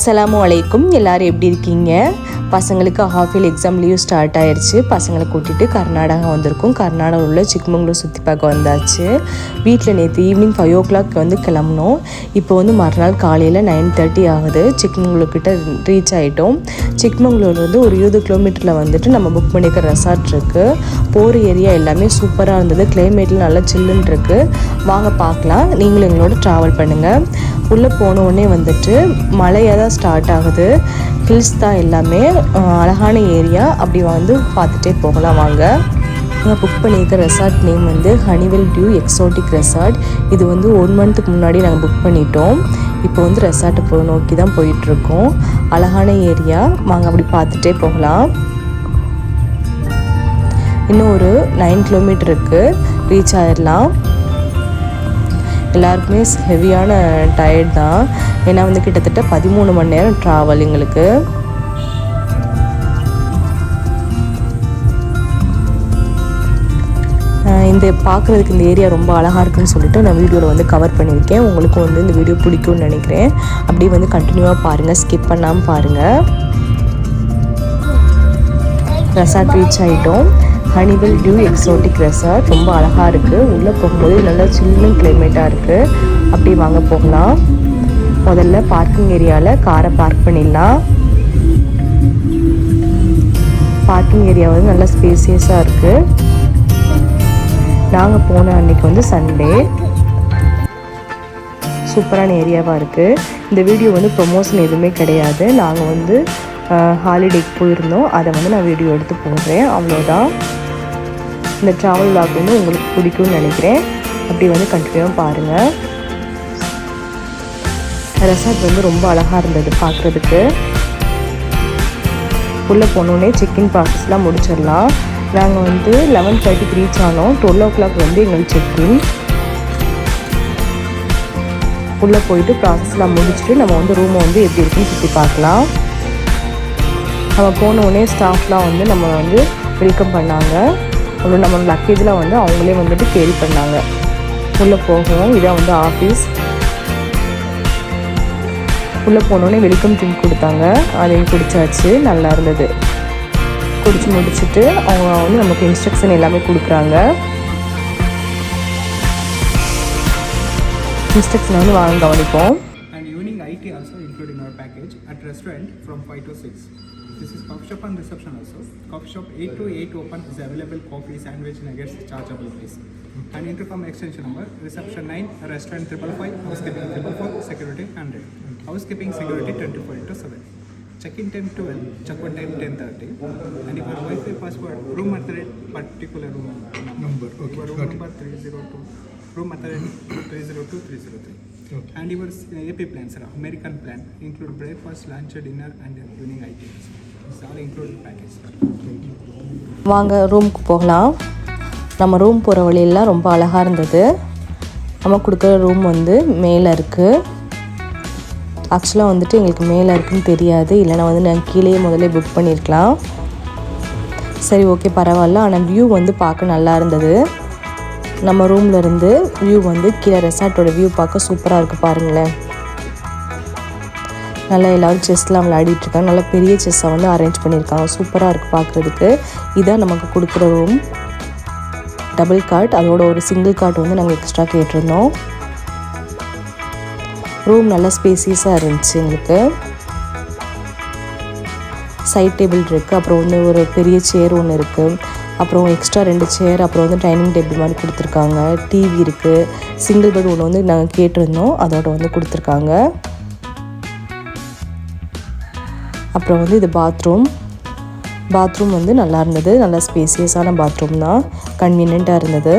அஸ்லாம் அலைக்கும். எல்லாரும் எப்படி இருக்கீங்க? பசங்களுக்கு half year exam leave start ஆயிடுச்சு பசங்களை கூட்டிகிட்டு கர்நாடகா வந்திருக்கோம். கர்நாடகாவில் உள்ள சிக்மங்களூர் சுற்றி பார்க்க வந்தாச்சு. வீட்டில் நேற்று ஈவினிங் ஃபைவ் ஓ கிளாக் வந்து கிளம்புனோம். இப்போ வந்து மறுநாள் காலையில் நைன் தேர்ட்டி ஆகுது. சிக்மங்களூர் கிட்டே ரீச் ஆகிட்டோம் சிக்மங்களூர் வந்து ஒரு இருபது கிலோமீட்டரில் வந்துட்டு நம்ம புக் பண்ணிக்கிற ரெசார்ட் இருக்குது போகிற ஏரியா எல்லாமே சூப்பராக இருந்தது. கிளைமேட்டில் நல்லா சில்லுன்னு இருக்குது வாங்க பார்க்கலாம். நீங்களும் எங்களோட ட்ராவல் பண்ணுங்கள் உள்ளே போன உடனே வந்துட்டு மழையாக தான் ஸ்டார்ட் ஆகுது. ஹில்ஸ் தான் எல்லாமே அழகான ஏரியா அப்படி வந்து பார்த்துட்டே போகலாம் வாங்க. நாங்கள் புக் பண்ணியிருக்க ரெசார்ட் நேம் வந்து ஹனிவெல் டியூ எக்ஸோட்டிக் ரெசார்ட் இது வந்து ஒன் மந்த்துக்கு முன்னாடி நாங்கள் புக் பண்ணிட்டோம். இப்போ வந்து ரெசார்ட்டை போ நோக்கி தான் போயிட்டுருக்கோம். அழகான ஏரியா வாங்க அப்படி பார்த்துட்டே போகலாம். இன்னும் ஒரு நைன் கிலோமீட்டர் இருக்குது ரீச் ஆயிடலாம் எல்லாருக்குமே ஹெவியான டயர்ட் தான். ஏன்னா வந்து கிட்டத்தட்ட பதிமூணு மணி நேரம் ட்ராவல் எங்களுக்கு. இந்த பார்க்குறதுக்கு இந்த ஏரியா ரொம்ப அழகாக இருக்குன்னு சொல்லிட்டு நான் வீடியோவில் வந்து கவர் பண்ணியிருக்கேன். உங்களுக்கும் வந்து இந்த வீடியோ பிடிக்கும்னு நினைக்கிறேன். அப்படியே வந்து கண்டினியூவாக பாருங்கள் ஸ்கிப் பண்ணாமல் பாருங்கள் ரெசார்ட் ரீச் ஆகிட்டோம் ஹனிவெல் டியூ எக்ஸோட்டிக் ரெசார்ட் ரொம்ப அழகாக இருக்குது உள்ளே போகும்போது நல்லா சில்லுன்னு கிளைமேட்டாக இருக்குது அப்படி வாங்க போகலாம். முதல்ல பார்க்கிங் ஏரியாவில் காரை பார்க் பண்ணிடலாம். பார்க்கிங் ஏரியா வந்து நல்லா ஸ்பேசியஸாக இருக்குது நாங்கள் போன அன்னைக்கு வந்து சண்டே சூப்பரான ஏரியாவாக இருக்குது இந்த வீடியோ வந்து ப்ரொமோஷன் எதுவுமே கிடையாது. நாங்கள் வந்து ஹாலிடேக்கு போயிருந்தோம். அதை வந்து நான் வீடியோ எடுத்து போடுறேன். அவ்வளோதான் இந்த ட்ராவல் vlog வந்து உங்களுக்கு பிடிக்கும்னு நினைக்கிறேன். அப்படி வந்து கண்டினியூவாக பாருங்கள் ரெசார்ட் வந்து ரொம்ப அழகாக இருந்தது பார்க்குறதுக்கு உள்ளே போனோடனே செக்இன் ப்ராசஸ்லாம் முடிச்சிடலாம். நாங்கள் வந்து லெவன் தேர்ட்டிக்கு ரீச் ஆனோம். டுவெல் ஓ கிளாக் வந்து எங்களுக்கு செக்இன் உள்ளே போயிட்டு ப்ராசஸ்லாம் முடிச்சுட்டு நம்ம வந்து ரூமை வந்து எப்படி இருக்குன்னு சுற்றி பார்க்கலாம். நம்ம போன உடனே ஸ்டாஃப்லாம் வந்து நம்ம வந்து வெல்கம் பண்ணாங்க. அப்புறம் நம்ம லக்கேஜ்லாம் வந்து அவங்களே வந்துட்டு கேரி பண்ணாங்க. உள்ளே போகவும் இதான் வந்து ஆஃபீஸ் உள்ளே போனோடனே வெல்கம் ட்ரிங்க் கொடுத்தாங்க. அதையும் குடித்தாச்சு நல்லா இருந்தது. குடிச்சு முடிச்சுட்டு அவங்க வந்து நமக்கு இன்ஸ்ட்ரக்ஷன் எல்லாமே கொடுக்குறாங்க. இன்ஸ்ட்ரக்ஷன் வந்து வாங்க கவனிப்போம் and evening IT also included in our package at restaurant from 5 to 6. This is coffee shop and reception also. Coffee shop 8 to 8 open is available coffee, sandwich, nuggets, chargeable price. And intercom extension number, reception 9, restaurant triple five, housekeeping triple four, security 100. Housekeeping security 24 into 7. Check-in time 12, check-out time 10.30. And if your Wi-Fi password, room at the rate particular room number. Okay, your room number 302, Room at the rate 302, 303. And your AP plans are American plan include breakfast, lunch, dinner, and evening items. It's all included package. Thank you. வாங்க ரூமுக்கு போகலாம் நம்ம room போகிற வழியெல்லாம் ரொம்ப அழகாக இருந்தது நம்ம கொடுக்குற ரூம் வந்து மேலே இருக்குது ஆக்சுவலாக வந்துட்டு எங்களுக்கு மேலே இருக்குன்னு தெரியாது இல்லைனா வந்து நான் கீழேயே முதல்ல புக் பண்ணியிருக்கலாம் சரி ஓகே பரவாயில்ல ஆனால் வியூ வந்து பார்க்க நல்லா இருந்தது நம்ம ரூம்ல இருந்து வியூ வந்து கீழே ரெசார்ட்டோட வியூ பார்க்க சூப்பராக இருக்குது பாருங்களேன். நல்லா எல்லோரும் செஸ்லாம் விளையாடிட்டு இருக்காங்க. நல்லா பெரிய செஸ்ஸை வந்து அரேஞ்ச் பண்ணியிருக்காங்க. சூப்பராக இருக்குது பார்க்குறதுக்கு. இதான் நமக்கு கொடுக்குற ரூம் டபுள் காட் அதோட ஒரு சிங்கிள் காட் வந்து நாங்கள் எக்ஸ்ட்ரா கேட்டிருந்தோம். ரூம் நல்லா ஸ்பேசியஸாக இருந்துச்சு எங்களுக்கு. சைட் டேபிள் இருக்குது அப்புறம் வந்து ஒரு பெரிய சேர் ஒன்று இருக்குது அப்புறம் எக்ஸ்ட்ரா ரெண்டு சேர் அப்புறம் வந்து டைனிங் டேபிள் மாதிரி கொடுத்துருக்காங்க. டிவி இருக்குது சிங்கிள் பெட் ஒன்று வந்து நாங்கள் கேட்டிருந்தோம். அதோட வந்து கொடுத்துருக்காங்க. அப்புறம் வந்து இது பாத்ரூம் பாத்ரூம் வந்து நல்லா இருந்தது. நல்லா ஸ்பேசியஸான பாத்ரூம் தான். கன்வீனியண்ட்டாக இருந்தது.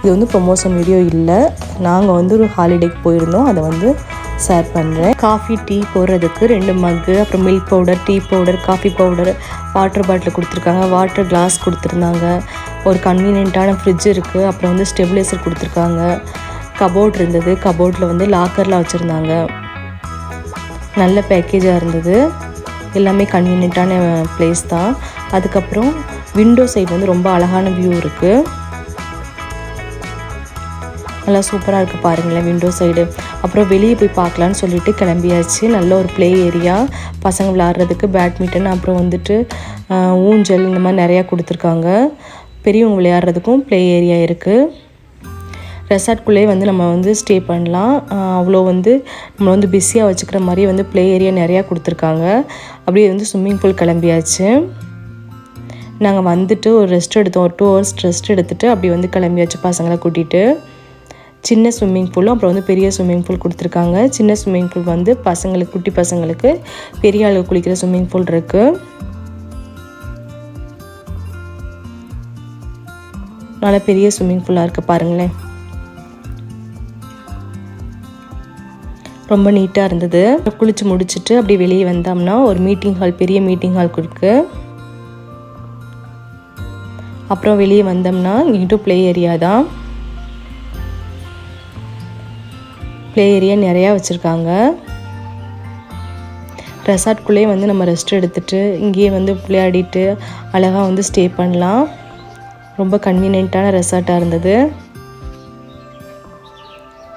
இது வந்து ப்ரொமோஷன் வீடியோ இல்லை. நாங்கள் வந்து ஒரு ஹாலிடேக்கு போயிருந்தோம். அதை வந்து சர்வ் பண்ணுறேன் காஃபி டீ போடுறதுக்கு ரெண்டு மக்கு அப்புறம் milk powder tea powder coffee powder water bottle கொடுத்துருக்காங்க. வாட்டர் கிளாஸ் கொடுத்துருந்தாங்க. ஒரு கன்வீனியண்ட்டான ஃப்ரிட்ஜ் இருக்குது அப்புறம் வந்து ஸ்டெபிலைசர் கொடுத்துருக்காங்க. கபோர்ட் இருந்தது. கபோர்டில் வந்து லாக்கர்லாம் வச்சுருந்தாங்க. நல்ல பேக்கேஜாக இருந்தது. எல்லாமே கன்வீனியண்ட்டான பிளேஸ் தான். அதுக்கப்புறம் விண்டோ சைடு வந்து ரொம்ப அழகான வியூ இருக்குது நல்லா சூப்பராக இருக்குது பாருங்களேன் விண்டோ சைடு அப்புறம் வெளியே போய் பார்க்கலான்னு சொல்லிட்டு கிளம்பியாச்சு. நல்ல ஒரு ப்ளே ஏரியா பசங்க விளாட்றதுக்கு பேட்மிண்டன் அப்புறம் வந்துட்டு ஊஞ்சல் இந்த மாதிரி நிறையா கொடுத்துருக்காங்க. பெரியவங்க விளையாடுறதுக்கும் ப்ளே ஏரியா இருக்குது ரெசார்ட்குள்ளேயே வந்து நம்ம வந்து ஸ்டே பண்ணலாம். அவ்வளோ வந்து நம்ம வந்து பிஸியாக வச்சுக்கிற மாதிரி வந்து ப்ளே ஏரியா நிறையா கொடுத்துருக்காங்க. அப்படியே வந்து ஸ்விம்மிங் பூல் கிளம்பியாச்சு. நாங்கள் வந்துட்டு ஒரு ரெஸ்ட் எடுத்தோம். ஒரு டூ ஹவர்ஸ் ரெஸ்ட் எடுத்துகிட்டு அப்படி வந்து கிளம்பியாச்சு பசங்களை கூட்டிகிட்டு சின்ன ஸ்விம்மிங் பூலும் அப்புறம் வந்து பெரிய ஸ்விம்மிங் பூல் கொடுத்துருக்காங்க. சின்ன ஸ்விம்மிங் பூல் வந்து பசங்களுக்கு குட்டி பசங்களுக்கு பெரிய அளவு குளிக்கிற ஸ்விம்மிங் பூல் இருக்குது நல்ல பெரிய ஸ்விம்மிங் பூலாக இருக்குது பாருங்களேன். ரொம்ப நீட்டாக இருந்தது. குளிச்சு முடிச்சுட்டு அப்படி வெளியே வந்தோம்னா ஒரு மீட்டிங் ஹால் பெரிய மீட்டிங் ஹால் இருக்கு. அப்புறம் வெளியே வந்தோம்னா இங்கிட்டும் ப்ளே ஏரியா தான். ப்ளே ஏரியா நிறையா வச்சுருக்காங்க. ரெசார்ட்குள்ளேயே வந்து நம்ம ரெஸ்ட் எடுத்துகிட்டு இங்கேயே வந்து விளையாடிட்டு அழகாக வந்து ஸ்டே பண்ணலாம். ரொம்ப கன்வீனியண்ட்டான ரெசார்ட்டாக இருந்தது.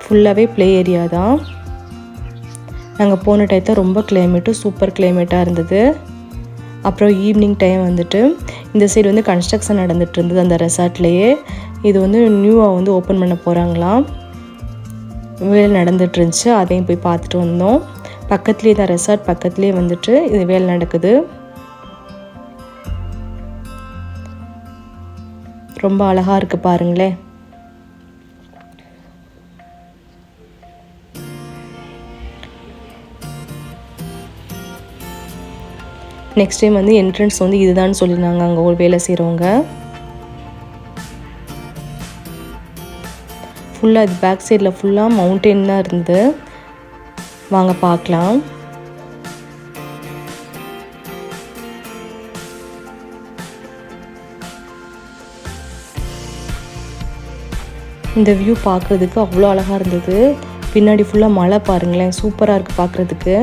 ஃபுல்லாகவே ப்ளே ஏரியா தான். நாங்கள் போன டயத்தில் ரொம்ப கிளைமேட்டும் சூப்பர் கிளைமேட்டாக இருந்தது. அப்புறம் ஈவினிங் டைம் வந்துட்டு இந்த சைடு வந்து கன்ஸ்ட்ரக்ஷன் நடந்துகிட்டு இருந்தது அந்த ரெசார்ட்லேயே இது வந்து நியூவாக வந்து ஓப்பன் பண்ண போகிறாங்களாம் வேலை நடந்துட்டு இருந்துச்சு அதையும் போய் பார்த்துட்டு வந்தோம். பக்கத்துலேயே தான் ரெசார்ட் பக்கத்துலேயே வந்துட்டு இது வேலை நடக்குது. ரொம்ப அழகாக இருக்குது பாருங்களேன் நெக்ஸ்ட் டைம் வந்து என்ட்ரன்ஸ் வந்து இதுதான் சொல்லியிருந்தாங்க அங்கே ஒரு வேலை செய்கிறவங்க ஃபுல்லாக இது பேக் சைடில் ஃபுல்லாக மவுண்டெயின் தான் இருந்து. வாங்க பார்க்கலாம். இந்த வியூ பார்க்குறதுக்கு அவ்வளோ அழகாக இருந்தது. பின்னாடி ஃபுல்லாக மழை பாருங்களேன். சூப்பராக இருக்குது பார்க்குறதுக்கு.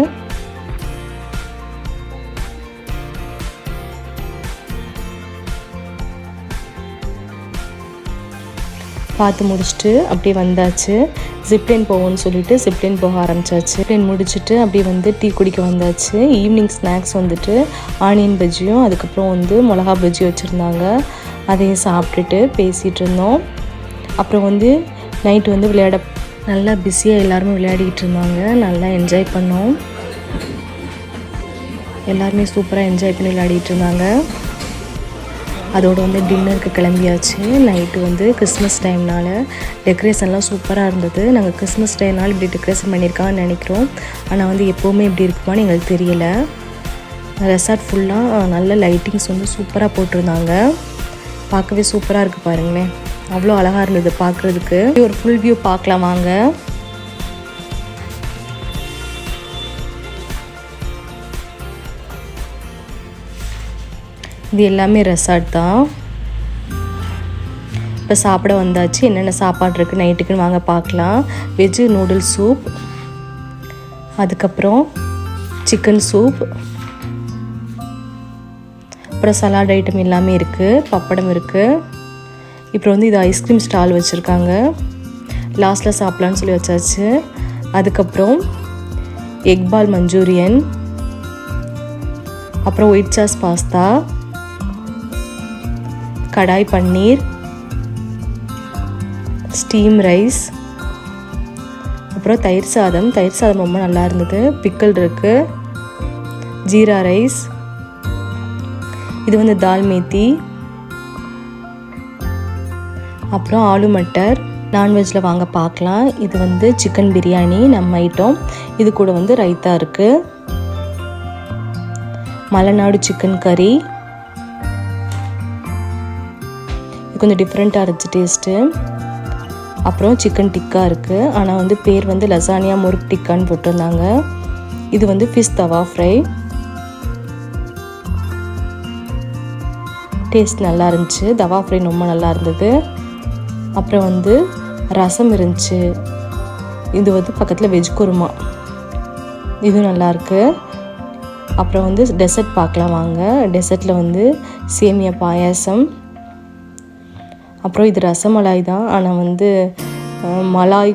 பார்த்து முடிச்சுட்டு அப்படியே வந்தாச்சு. ஜிப்லைன் போவோம்னு சொல்லிட்டு ஜிப்லைன் போக ஆரம்பிச்சாச்சு. ஜிப்லைன் முடிச்சுட்டு அப்படியே வந்து டீ குடிக்க வந்தாச்சு. ஈவினிங் ஸ்நாக்ஸ் வந்துட்டு ஆனியன் பஜ்ஜியும் அதுக்கப்புறம் வந்து மிளகா பஜ்ஜி வச்சுருந்தாங்க. அதையும் சாப்பிட்டுட்டு பேசிகிட்டு இருந்தோம். அப்புறம் வந்து நைட்டு வந்து விளையாட நல்லா பிஸியாக எல்லாருமே விளையாடிக்கிட்டு இருந்தாங்க. நல்லா என்ஜாய் பண்ணோம். எல்லாருமே சூப்பராக என்ஜாய் பண்ணி விளையாடிட்டு இருந்தாங்க. அதோடு வந்து டின்னருக்கு கிளம்பியாச்சு. நைட்டு வந்து கிறிஸ்மஸ் டைம்னால டெக்கரேஷன்லாம் சூப்பராக இருந்தது. நாங்கள் கிறிஸ்மஸ் டைம்னால இப்படி டெக்கரேஷன் பண்ணியிருக்காங்கன்னு நினைக்கிறோம். ஆனால் வந்து எப்போவுமே இப்படி இருக்குமான்னு எங்களுக்கு தெரியல. ரெசார்ட் ஃபுல்லாக நல்ல லைட்டிங்ஸ் வந்து சூப்பராக போட்டிருந்தாங்க. பார்க்கவே சூப்பராக இருக்குது பாருங்களேன். அவ்வளோ அழகாக இருந்தது பார்க்குறதுக்கு. ஒரு ஃபுல் வியூ பார்க்கலாம் வாங்க. இது எல்லாமே ரெசார்ட் தான். இப்போ சாப்பிட வந்தாச்சு. என்னென்ன சாப்பாடு இருக்குது நைட்டுக்குன்னு வாங்க பார்க்கலாம். வெஜ்ஜு நூடுல்ஸ் சூப் அதுக்கப்புறம் சிக்கன் சூப் அப்புறம் சலாட் ஐட்டம் எல்லாமே இருக்குது பப்படம் இருக்குது இப்போ வந்து இது ஐஸ்கிரீம் ஸ்டால் வச்சுருக்காங்க. லாஸ்ட்டில் சாப்பிட்லான்னு சொல்லி வச்சாச்சு. அதுக்கப்புறம் எக் பால் மஞ்சூரியன் அப்புறம் white sauce pasta kadai paneer steam rice அப்புறம் தயிர் சாதம். தயிர் சாதம் ரொம்ப நல்லா இருந்தது. பிக்கல் இருக்குது ஜீரா ரைஸ் இது வந்து தால் மேத்தி. அப்புறம் ஆலு மட்டர். நான்வெஜ்ஜில் வாங்க பார்க்கலாம் இது வந்து சிக்கன் பிரியாணி. நம்ம ஐட்டம். இது கூட வந்து ரைத்தா இருக்குது மலைநாடு சிக்கன் கறி கொஞ்சம் டிஃப்ரெண்ட்டாக இருந்துச்சு டேஸ்ட்டு அப்புறம் சிக்கன் டிக்கா இருக்குது ஆனால் வந்து பேர் வந்து லசானியா முருக் டிக்கான்னு போட்டிருந்தாங்க. இது வந்து ஃபிஷ் தவா ஃப்ரை டேஸ்ட் நல்லா இருந்துச்சு. தவா ஃப்ரை ரொம்ப நல்லா இருந்தது. அப்புறம் வந்து ரசம் இருந்துச்சு. இது வந்து பக்கத்தில் வெஜ் குருமா. இதுவும் நல்லாயிருக்கு அப்புறம் வந்து டெசர்ட் பார்க்கலாம் வாங்க. டெசர்ட்டில் வந்து சேமியா பாயாசம். அப்புறம் இது ரசமலாய் தான். ஆனால் வந்து மலாய்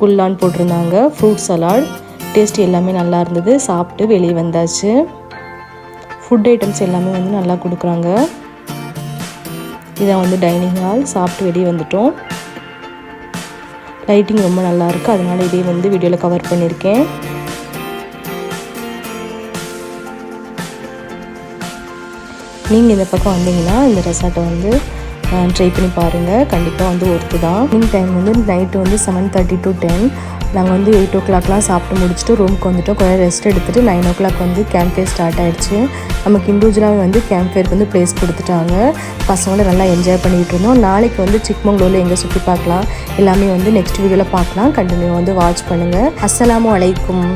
குல்லான்னு போட்டிருந்தாங்க. ஃப்ரூட் சலாட் டேஸ்ட் எல்லாமே நல்லா இருந்தது. சாப்பிட்டு வெளியே வந்தாச்சு. ஃபுட் ஐட்டம்ஸ் எல்லாமே வந்து நல்லா கொடுக்குறாங்க. இதான் வந்து டைனிங் ஹால் சாப்பிட்டு வெளியே வந்துட்டோம். லைட்டிங் ரொம்ப நல்லா இருக்குது அதனால இதே வந்து வீடியோவில் கவர் பண்ணியிருக்கேன். நீங்கள் இந்த பக்கம் வந்தீங்கன்னா இந்த ரெசார்ட்டை வந்து ட்ரை பண்ணி பாருங்கள் கண்டிப்பாக வந்து ஒர்த்து தான் ஈவினிங் டைம் வந்து நைட்டு வந்து செவன் தேர்ட்டி டு டென் நாங்கள் வந்து எயிட் ஓ கிளாக்லாம் சாப்பிட்டு முடிச்சுட்டு ரூமுக்கு வந்துட்டோம். கொஞ்சம் ரெஸ்ட் எடுத்துகிட்டு நைன் ஓ கிளாக் வந்து கேம்ப் ஃபேர் ஸ்டார்ட் ஆயிடுச்சு. நமக்கு இண்டிவிஜுவலாகவே வந்து கேம்ப் ஃபேருக்கு வந்து ப்ளேஸ் கொடுத்துட்டாங்க. பசங்களோட நல்லா என்ஜாய் பண்ணிகிட்டு இருந்தோம். நாளைக்கு வந்து சிக்மங்களூரில் எங்கே சுற்றி பார்க்கலாம். எல்லாமே வந்து நெக்ஸ்ட் வீடியோவில் பார்க்கலாம். கண்டினியூ வந்து வாட்ச் பண்ணுங்கள் அஸ்ஸலாமு அலைக்கும்.